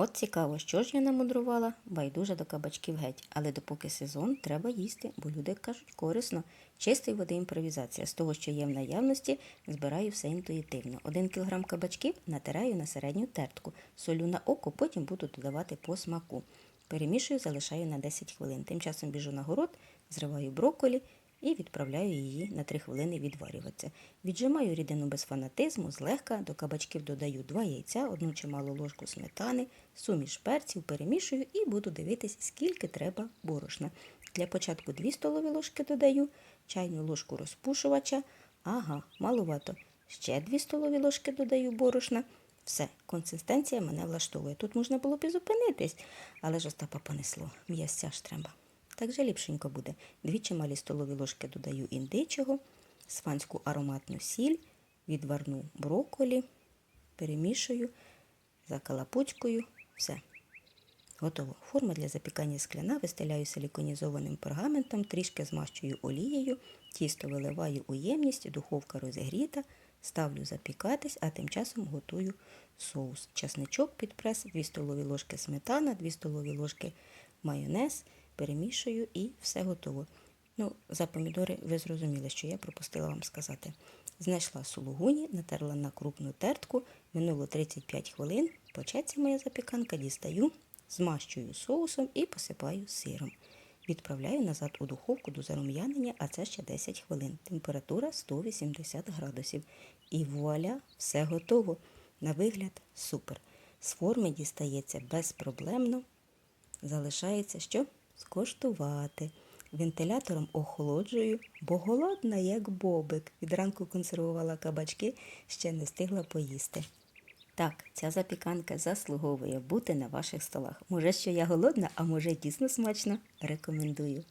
От цікаво, що ж я намудрувала, байдуже до кабачків геть, але допоки сезон, треба їсти, бо люди кажуть корисно. Чистої води імпровізація. З того, що є в наявності, збираю все інтуїтивно. Один кілограм кабачків натираю на середню тертку, солю на око, потім буду додавати по смаку. Перемішую, залишаю на 10 хвилин. Тим часом біжу на город, зриваю брокколі і відправляю її на 3 хвилини відварюватися. Віджимаю рідину без фанатизму, злегка до кабачків додаю 2 яйця, одну чималу ложку сметани, суміш перців, перемішую і буду дивитись, скільки треба борошна. Для початку 2 столові ложки додаю, чайну ложку розпушувача. Ага, маловато. Ще 2 столові ложки додаю борошна. Все, консистенція мене влаштовує. Тут можна було б і зупинитись, але ж Остапа понесло. М'ясця ж треба. Так же ліпшенько буде. Дві чималі столові ложки додаю індичого, сванську ароматну сіль, відварну брокколі, перемішую, закалапучкою. Все. Готово. Форма для запікання скляна вистеляю силіконізованим пергаментом, трішки змащую олією, тісто виливаю у ємність, духовка розігріта, ставлю запікатись, а тим часом готую соус. Часничок під прес, 2 столові ложки сметана, 2 столові ложки майонез, перемішую і все готово. Ну, за помідори ви зрозуміли, що я пропустила вам сказати. Знайшла сулугуні, натерла на крупну тертку, минуло 35 хвилин, почеться моя запіканка, дістаю, змащую соусом і посипаю сиром. Відправляю назад у духовку до зарум'янення, а це ще 10 хвилин. Температура 180 градусів. І вуаля, все готово. На вигляд супер. З форми дістається безпроблемно. Залишається що? Скоштувати. Вентилятором охолоджую, бо голодна, як бобик. Від ранку консервувала кабачки, ще не встигла поїсти. Так, ця запіканка заслуговує бути на ваших столах. Може, що я голодна, а може дійсно смачно. Рекомендую.